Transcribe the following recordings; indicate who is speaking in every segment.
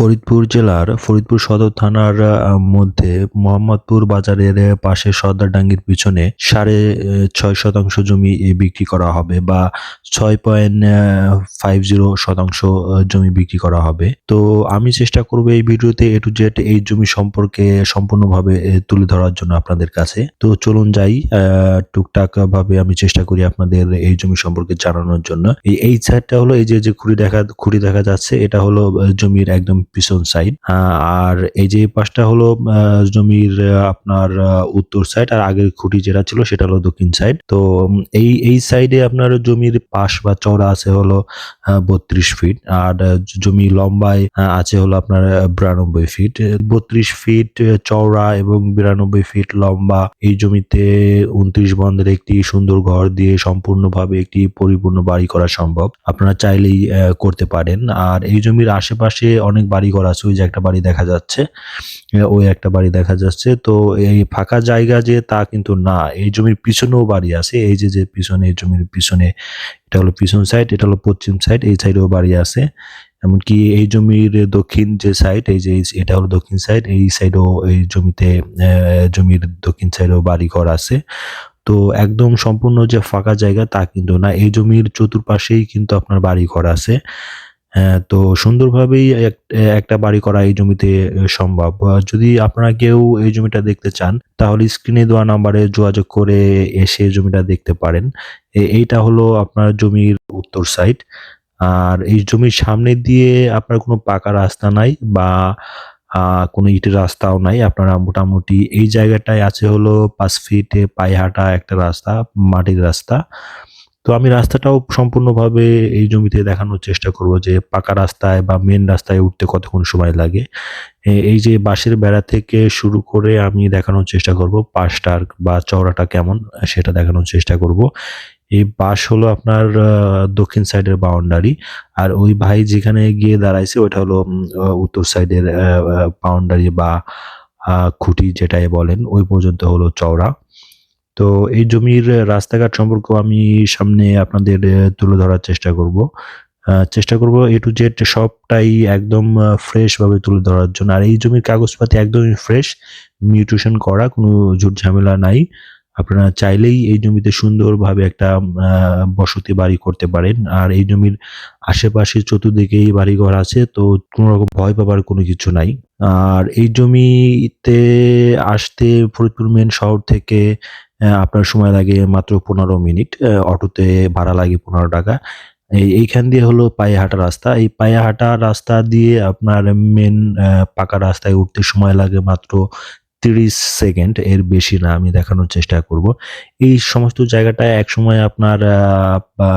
Speaker 1: ফরিদপুর জেলার ফরিদপুর সদর থানার মধ্যে মোহাম্মদপুর বাজারের পাশে সর্দারডাঙ্গির পিছনে সাড়ে ছয় শতাংশ জমি বিক্রি করা হবে বা ছয় পয়েন্ট ফাইভ জিরো শতাংশ জমি বিক্রি করা হবে। তো আমি চেষ্টা করব এই ভিডিওতে এ টু জেড এই জমি সম্পর্কে সম্পূর্ণভাবে তুলে ধরার জন্য আপনাদের কাছে। তো চলুন যাই টুকটাক ভাবে আমি চেষ্টা করি আপনাদের এই জমি সম্পর্কে জানানোর জন্য। এই সাইডটা হলো এই যে যে খুঁড়ি দেখা খুঁড়ি দেখা যাচ্ছে, এটা হলো জমির একদম পিছন সাইড আর এই যে পাশটা হলো জমির আপনার উত্তর সাইড আর আগের খুঁটি যেটা ছিল সেটা হলো দক্ষিণ সাইড তো এই এই সাইডে আপনার জমির পাশ বা চওড়া আছে হলো বত্রিশ ফিট আর জমি লম্বায় আছে হলো আপনার বিরানব্বই ফিট বত্রিশ ফিট চওড়া এবং বিরানব্বই ফিট লম্বা। এই জমিতে উনত্রিশ বন্ধের একটি সুন্দর ঘর দিয়ে সম্পূর্ণভাবে একটি পরিপূর্ণ বাড়ি করা সম্ভব। আপনারা চাইলেই করতে পারেন। আর এই জমির আশেপাশে অনেক বাড়ি ঘর আছে, ওই যে একটা বাড়ি দেখা যাচ্ছে ওই একটা বাড়ি দেখা যাচ্ছে। তো এই ফাঁকা জায়গা যে তা কিন্তু না, এই জমির পিছনেও বাড়ি আছে, এই যে যে পিছনে, এই জমির পিছনে, এটা হলো পিছন সাইড এটা হলো পশ্চিম সাইড এই সাইডেও বাড়ি আছে। এমনকি এই জমির দক্ষিণ যে সাইড এই যে, এটা হলো দক্ষিণ সাইড এই সাইডও এই জমিতে জমির দক্ষিণ সাইডেও বাড়ি ঘর আছে। তো একদম সম্পূর্ণ যে ফাঁকা জায়গা তা কিন্তু না, এই জমির চতুর্পাশেই কিন্তু আপনার বাড়ি ঘর আছে। হ্যাঁ, তো সুন্দরভাবেই এক- একটা বাড়ি করা এই জমিতে সম্ভব। যদি আপনারা কেউ এই জমিটা দেখতে চান তাহলে স্ক্রিনে দেওয়া নাম্বারে যোগাযোগ করে এসে জমিটা দেখতে পারেন। এইটা হলো আপনার জমির উত্তর সাইড আর এই জমির সামনে দিয়ে আপনার কোনো পাকা রাস্তা নাই বা কোনো ইটের রাস্তাও নাই। আপনারা মোটামুটি এই জায়গাটায় আছে হলো পাঁচ ফিটে পায়ে হাঁটা একটা রাস্তা মাটির রাস্তা। তো আমি রাস্তাটাও সম্পূর্ণভাবে এই জমিতে দেখানোর চেষ্টা করব যে পাকা রাস্তায় বা মেন রাস্তায় উঠতে কতক্ষণ সময় লাগে। এই যে বাঁশের বেড়া থেকে শুরু করে আমি দেখানোর চেষ্টা করব পাশটার বা চওড়াটা কেমন, সেটা দেখানোর চেষ্টা করব। এই বাঁশ হলো আপনার দক্ষিণ সাইডের বাউন্ডারি আর ওই ভাই যেখানে গিয়ে দাঁড়াইছে ওইটা হলো উত্তর সাইডের বাউন্ডারি বা খুঁটি যেটাই বলেন, ওই পর্যন্ত হলো চওড়া। তো এই জমির রাস্তাঘাট সম্পর্কে আমি সামনে আপনাদের তুলে ধরার চেষ্টা করব। চেষ্টা করব এ টু জেড সবটাই একদম ফ্রেশ ভাবে তুলে ধরার জন্য। আর এই জমির কাগজপাতি একদমই ফ্রেশ মিউটেশন করা, কোনো ঝুট ঝামেলা নাই। আপনারা চাইলেই এই জমিতে সুন্দরভাবে একটা বসতি বাড়ি করতে পারেন। আর এই জমির আশেপাশে চতুর্দিকেই বাড়িঘর আছে, তো কোনো রকম ভয় পাবার কোনো কিছু নাই। আর এই জমিতে আসতে ফরিদপুর মেন শহর থেকে আপনার সময় লাগে মাত্র পনেরো মিনিট অটোতে ভাড়া লাগে পনেরো টাকা। এই- এইখান দিয়ে হলো পায়ে হাঁটা রাস্তা। এই পায়ে হাঁটা রাস্তা দিয়ে আপনার মেন পাকা রাস্তায় উঠতে সময় লাগে মাত্র তিরিশ সেকেন্ড। এর বেশি না, আমি দেখানোর চেষ্টা করব। এই সমস্ত জায়গাটায় এক সময় আপনার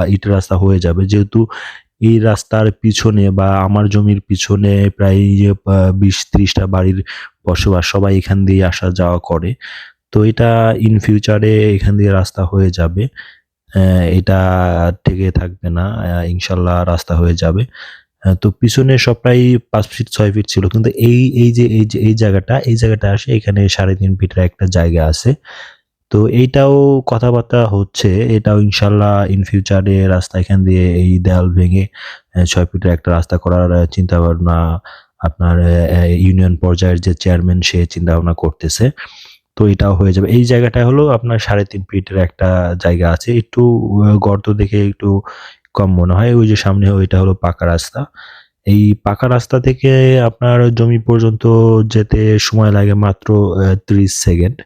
Speaker 1: ইটের রাস্তা হয়ে যাবে। যেহেতু এই রাস্তার পিছনে বা আমার জমির পিছনে প্রায় বিশ ত্রিশটা বাড়ির বসবাস সবাই এখান দিয়ে আসা যাওয়া করে। তো এটা ইন ফিউচারে এখান দিয়ে রাস্তা হয়ে যাবে। এটা ঠেকে থাকবে না। ইনশাল্লাহ রাস্তা হয়ে যাবে। তো পিছনে সবটাই পাঁচ ফিট, ছয় ফিট ছিল। কিন্তু এই এই যে এই যে, এই জায়গাটা এই জায়গাটা আসে এখানে সাড়ে তিন ফিটের একটা জায়গা আছে। তো এইটাও কথাবার্তা হচ্ছে, এটাও ইনশাল্লাহ ইন ফিউচারে রাস্তা এখান দিয়ে এই দেয়াল ভেঙে ছয় ফিটের একটা রাস্তা করার চিন্তা ভাবনা আপনার ইউনিয়ন পর্যায়ের যে চেয়ারম্যান সে চিন্তা ভাবনা করতেছে। তো এটাও হয়ে যাবে। এই জায়গাটা হলো আপনার সাড়ে তিন ফিটের একটা জায়গা আছে। একটু গর্ত দেখে একটু কম মনে হয়। ওই যে সামনে ওইটা হলো পাকা রাস্তা। এই পাকা রাস্তা থেকে আপনার জমি পর্যন্ত যেতে সময় লাগে মাত্র ত্রিশ সেকেন্ড।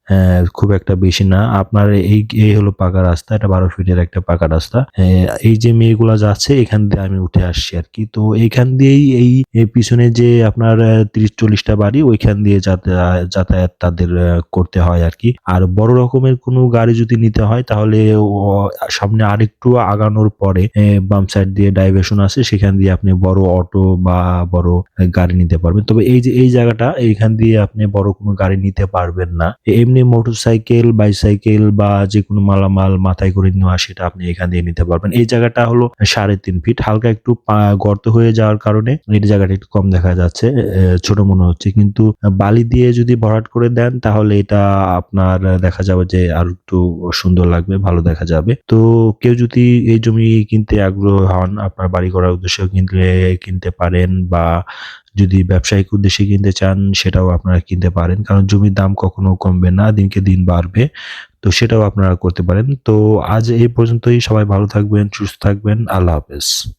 Speaker 1: খুব একটা বেশি না। আপনার এই এই হলো পাকা রাস্তা। এটা বারো ফিটের একটা পাকা রাস্তা। এই যে মেয়েগুলা যাচ্ছে, এখান দিয়ে আমি উঠে আসছি আর কি। তো এইখান দিয়েই এই পিছনে যে আপনার তিরিশ চল্লিশটা বাড়ি, ওইখান দিয়ে যাতা- যাতায়াত তাদের করতে হয় আর কি। আর বড় রকমের কোনো গাড়ি যদি নিতে হয়, তাহলে সামনে আরেকটু আগানোর পরে বাম সাইড দিয়ে ডাইভেশন আছে। সেখান দিয়ে আপনি বড় অটো বা বড় গাড়ি নিতে পারবেন। তবে এই যে, এই জায়গাটা, এইখান দিয়ে আপনি বড় কোনো গাড়ি নিতে পারবেন না। এমনি মোটরসাইকেল, বাইসাইকেল বা যে কোনো মালামাল মাথায় করে নেওয়া সেটা আপনি এখান দিয়ে নিতে পারবেন। এই জায়গাটা হলো সাড়ে তিন ফিট। হালকা একটু গর্ত হয়ে যাওয়ার কারণে এই জায়গাটা একটু কম দেখা যাচ্ছে ছোট মনে হচ্ছে। কিন্তু বালি দিয়ে যদি ভরাট করে দেন, তাহলে এটা আপনার দেখা যাবে যে, আর একটু সুন্দর লাগবে, ভালো দেখা যাবে। তো কেউ যদি এই জমি কিনতে আগ্রহ হন, আপনার বাড়ি করার উদ্দেশ্যে কিনতে কিনতে পারেন বা যদি ব্যবসায়িক উদ্দেশ্যে কিনতে চান, সেটাও আপনারা কিনতে পারেন। কারণ জমির দাম কখনো কমবে না, দিনকে দিন বাড়বে। তো সেটাও আপনারা করতে পারেন। তো আজ এই পর্যন্তই। সবাই ভালো থাকবেন, সুস্থ থাকবেন। আল্লাহ হাফেজ।